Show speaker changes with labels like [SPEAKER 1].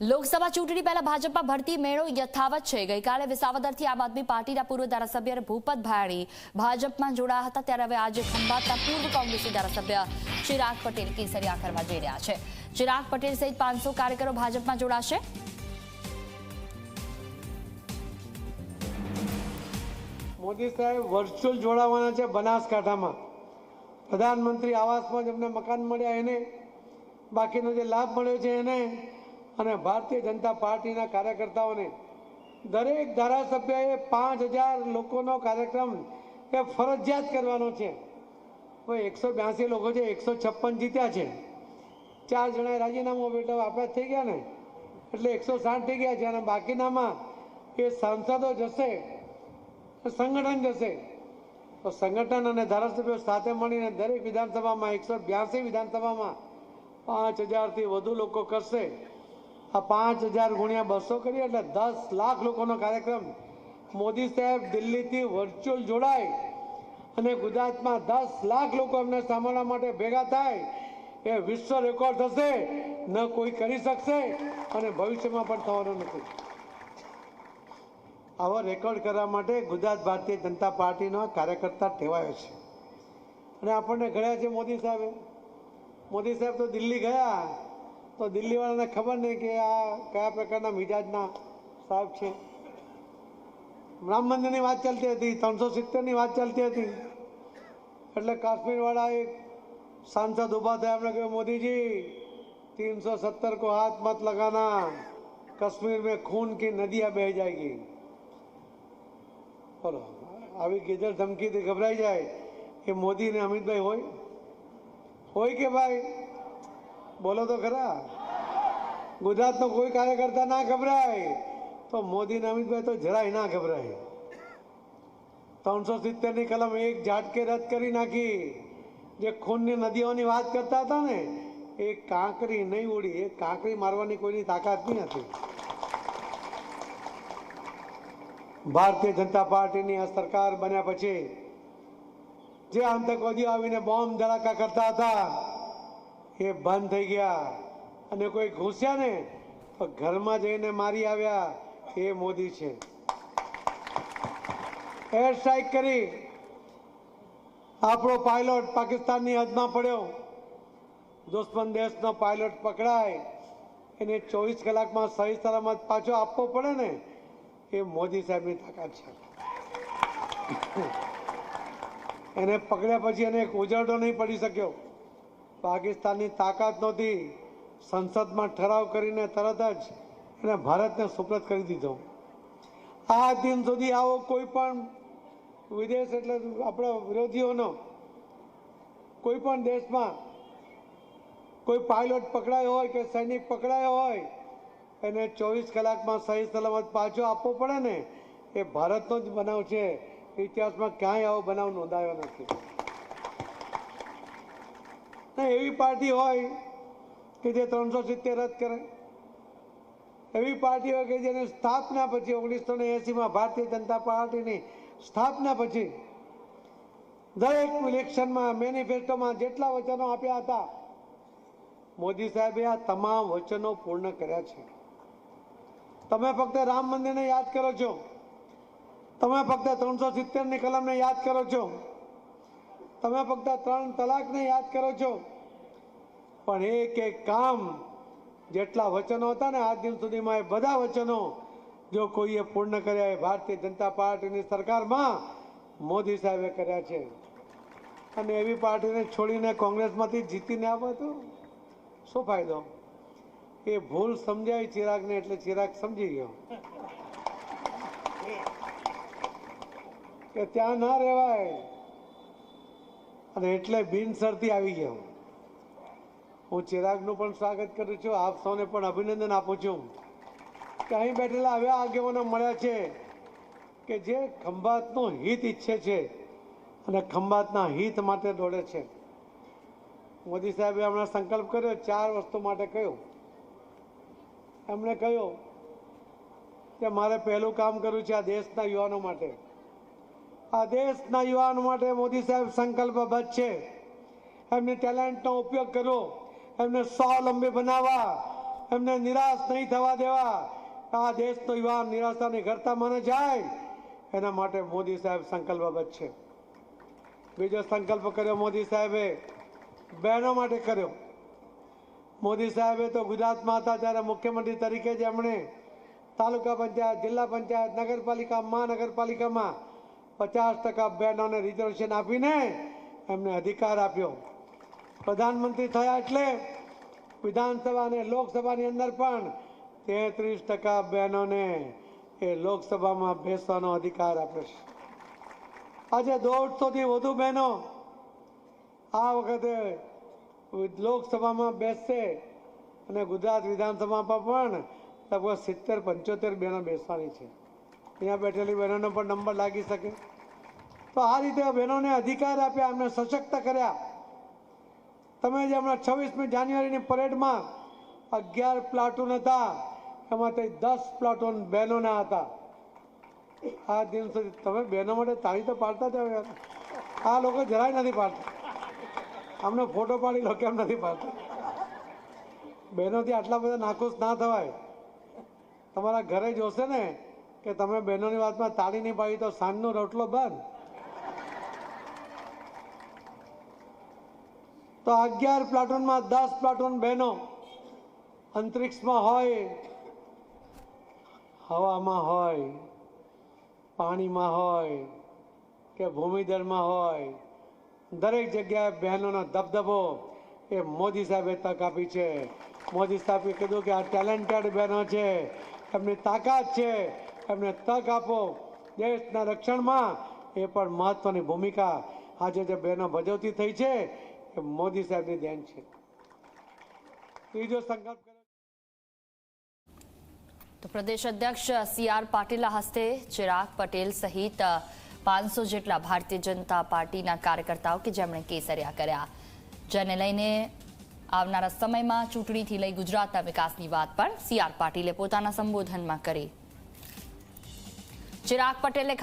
[SPEAKER 1] લોકસભા ચૂંટણી પહેલા ભાજપમાં ભરતી મેળો યથાવત છે. ગઈકાલે વિસાવદરથી આમ આદમી પાર્ટીના પૂર્વ ધારાસભ્ય ભૂપત ભાયાણી ભાજપમાં જોડાયા હતા. ત્યારે હવે આજે ખંભાતના પૂર્વ કોંગ્રેસી ધારાસભ્ય ચિરાગ પટેલ કેસરિયા કરવા જઈ રહ્યા છે. ચિરાગ પટેલ સહિત પાંચસો કાર્યકરો ભાજપમાં જોડાશે.
[SPEAKER 2] મોદી સાહેબ વર્ચ્યુઅલ જોડાવાના છે બનાસકાંઠામાં. પ્રધાનમંત્રી આવાસમાં જેમને મકાન મળ્યા એને, બાકીનો જે લાભ મળ્યો છે એને અને ભારતીય જનતા પાર્ટીના કાર્યકર્તાઓને દરેક ધારાસભ્યએ પાંચ હજાર લોકોનો કાર્યક્રમ એ ફરજિયાત કરવાનો છે. હવે એકસો બ્યાસી લોકો છે, એકસો છપ્પન જીત્યા છે. ચાર જણાએ રાજીનામું એટલે આપણા થઈ ગયા ને. એટલે એકસો સાઠ થઈ ગયા છે અને બાકીનામાં એ સાંસદો જશે સંગઠન જશે. તો સંગઠન અને ધારાસભ્યો સાથે મળીને દરેક વિધાનસભામાં એકસો બ્યાસી વિધાનસભામાં પાંચ હજારથી વધુ લોકો કરશે. આ પાંચ હજાર ગુણ્યા બસો કરીએ એટલે દસ લાખ લોકોનો કાર્યક્રમ. મોદી સાહેબ દિલ્હીથી વર્ચ્યુઅલ જોડાય અને ગુજરાતમાં દસ લાખ લોકો અમને સાંભળવા માટે ભેગા થાય. એ વિશ્વ રેકોર્ડ થશે, ન કોઈ કરી શકશે અને ભવિષ્યમાં પણ થવાનો નથી. આવો રેકોર્ડ કરવા માટે ગુજરાત ભારતીય જનતા પાર્ટીનો કાર્યકર્તા ટેવાયો છે. અને આપણને ઘડ્યા છે મોદી સાહેબે. મોદી સાહેબ તો દિલ્હી ગયા. તો દિલ્હીવાળાને ખબર નહીં કે આ કયા પ્રકારના મિજાજના સાહેબ છે. રામ મંદિરની વાત ચાલતી હતી, ત્રણસો સિત્તેરની વાત ચાલતી હતી. એટલે કાશ્મીરવાળા એક સાંસદ ઊભા થયા, એમણે કહ્યું, મોદીજી તીનસો સત્તર કો હાથ મત લગાના. કશ્મીર મેં ખૂન કી નદીયા બહ જાયગી. બોલો, આવી ગીધર ધમકીથી ગભરાઈ જાય એ મોદી ને અમિતભાઈ હોય? હોય કે ભાઈ? બોલો તો ખરા. ગુજરાતનો કોઈ કાર્યકર્તા ના ગભરાય. તો મોદી અમિતભાઈ તો જરાય ના ગભરાય. ત્રણસો સિત્તેરની કલમ એક ઝાટકે રદ કરી નાખી. જે ખૂનની નદીઓની વાત કરતા હતા ને, એ કાંકરી નહીં ઉડી, એ કાંકરી મારવાની કોઈની તાકાત નહીં હતી ભારતીય જનતા પાર્ટીની આ સરકાર બન્યા પછી જે આતંકવાદીઓ આવીને બોમ્બ ધડાકા કરતા હતા એ બંધ થઈ ગયા. અને કોઈ ઘૂસ્યા ને, તો ઘરમાં જઈને મારી આવ્યા. એ મોદી છે. એર સ્ટ્રાઇક કરી. આપણો પાયલોટ પાકિસ્તાનની હદમાં પડ્યો. દુશ્મન દેશનો પાયલોટ પકડાય. એને ચોવીસ કલાકમાં સહી સલામત પાછો આપવો પડે ને, એ મોદી સાહેબની તાકાત છે. એને પકડ્યા પછી એને એક ઉજરડો નહીં પડી શક્યો. પાકિસ્તાનની તાકાત નહોતી. સંસદમાં ઠરાવ કરીને તરત જ એને ભારતને સુપ્રત કરી દીધો. આ દિન સુધી આવો કોઈ પણ વિદેશ એટલે આપણા વિરોધીઓનો, કોઈ પણ દેશમાં કોઈ પાયલોટ પકડાયો હોય કે સૈનિક પકડાયો હોય, એને ચોવીસ કલાકમાં સહી સલામત પાછો આપવો પડે ને, એ ભારતનો જ બનાવ છે. ઇતિહાસમાં ક્યાંય આવો બનાવ નોંધાયો નથી. ને એવી પાર્ટી હોય કે જે ત્રણસો સિત્તેર રદ કરે. એવી પાર્ટી હોય કે જેની સ્થાપના પછી ઓગણીસો ને એસીમાં ભારતીય જનતા પાર્ટીની સ્થાપના પછી દરેક ઇલેક્શનમાં મેનિફેસ્ટોમાં જેટલા વચનો આપ્યા હતા, મોદી સાહેબે આ તમામ વચનો પૂર્ણ કર્યા છે. તમે ફક્ત રામ મંદિરને યાદ કરો છો. તમે ફક્ત ત્રણસો સિત્તેરની કલમને યાદ કરો છો. તમે ફક્ત ત્રણ તલાકને યાદ કરો છો. પણ એક એક કામ જેટલા વચનો હતા ને આજ દિન સુધીમાં એ બધા વચનો જો કોઈએ પૂર્ણ કર્યા એ ભારતીય જનતા પાર્ટીની સરકારમાં મોદી સાહેબે કર્યા છે. અને એવી પાર્ટીને છોડીને કોંગ્રેસમાંથી જીતીને આવો તો શું ફાયદો? એ ભૂલ સમજાય ચિરાગને એટલે ચિરાગ સમજી ગયો. કે ત્યાં ના રહેવાય. અને એટલે બિનસરતી આવી ગયો હું. ચિરાગનું પણ સ્વાગત કરું છું, આપ સૌને પણ અભિનંદન આપું છું. કે અહીં બેઠેલા હવે આગેવાનો મળ્યા છે કે જે ખંભાતનું હિત ઈચ્છે છે અને ખંભાતના હિત માટે દોડે છે. મોદી સાહેબે હમણાં સંકલ્પ કર્યો, ચાર વસ્તુ માટે કહ્યું. એમણે કહ્યું કે મારે પહેલું કામ કરવું છે આ દેશના યુવાનો માટે. આ દેશના યુવાનો માટે મોદી સાહેબ સંકલ્પબદ્ધ છે. એમની ટેલેન્ટનો ઉપયોગ કરવો એમને સ્વાવલંબી બનાવવા. એમને નિરાશ નહીં થવા દેવા. આ દેશનો યુવાન નિરાશાની ઘરતા મને જાય. એના માટે મોદી સાહેબ સંકલ્પબદ્ધ છે. બીજો સંકલ્પ કર્યો મોદી સાહેબે. બહેનો માટે કર્યો. મોદી સાહેબે તો ગુજરાતમાં હતા ત્યારે મુખ્યમંત્રી તરીકે જ એમણે તાલુકા પંચાયત, જિલ્લા પંચાયત, નગરપાલિકા, મહાનગરપાલિકામાં પચાસ ટકા બહેનોને રિઝર્વેશન આપીને એમને અધિકાર આપ્યો. પ્રધાનમંત્રી થયા એટલે વિધાનસભા અને લોકસભાની અંદર પણ તેત્રીસ ટકા બહેનોને એ લોકસભામાં બેસવાનો અધિકાર આપ્યો છે. આજે દોઢસોથી વધુ બહેનો આ વખતે લોકસભામાં બેસશે અને ગુજરાત વિધાનસભામાં પણ લગભગ સિત્તેર પંચોતેર બહેનો બેસવાની છે. અહીંયા બેઠેલી બહેનોનો પણ નંબર લાગી શકે. તો આ રીતે બહેનોને અધિકાર આપ્યા, એમને સશક્ત કર્યા. તમે જે હમણાં છવ્વીસમી જાન્યુઆરીની પરેડમાં અગિયાર પ્લાટૂન હતા એમાંથી દસ પ્લાટૂન બહેનોના હતા. આ દિન સુધી તમે બહેનો માટે તાળી તો પાડતા જ યાર. આ લોકો જરાય નથી પાડતા. અમને ફોટો પાડી લો કેમ નથી પાડતા? બહેનોથી આટલા બધા નાખુશ ના થવાય. તમારા ઘરે જોશે ને? કે તમે બહેનોની વાતમાં તાળી નહીં પાડી તો સાંજનો રોટલો બંધ. તો અગિયાર પ્લાટૂનમાં દસ પ્લાટૂન બહેનો અંતરિક્ષમાં હોય, હવામાં હોય, પાણીમાં હોય કે ભૂમિદળમાં હોય, દરેક જગ્યાએ બહેનોનો દબદબો એ મોદી સાહેબે તક આપી છે. મોદી સાહેબે કીધું કે આ ટેલેન્ટેડ બહેનો છે, એમની તાકાત છે. એમને તક આપો. દેશના રક્ષણમાં એ પણ મહત્વની ભૂમિકા આજે જે બહેનો ભજવતી થઈ છે, એ મોદી સાહેબની દેન છે. ત્રીજો સંકલ્પ
[SPEAKER 1] તો પ્રદેશ અધ્યક્ષ સી આર પાટીલના હસ્તે ચિરાગ પટેલ સહિત પાંચસો જેટલા ભારતીય જનતા પાર્ટીના કાર્યકર્તાઓ કે જેમણે કેસરિયા કર્યા. જેને લઈને આવનારા સમયમાં ચૂંટણીથી લઈ ગુજરાતના વિકાસની વાત પણ સી આર પાટીલે પોતાના સંબોધનમાં કરી. ચિરાગ પટેલે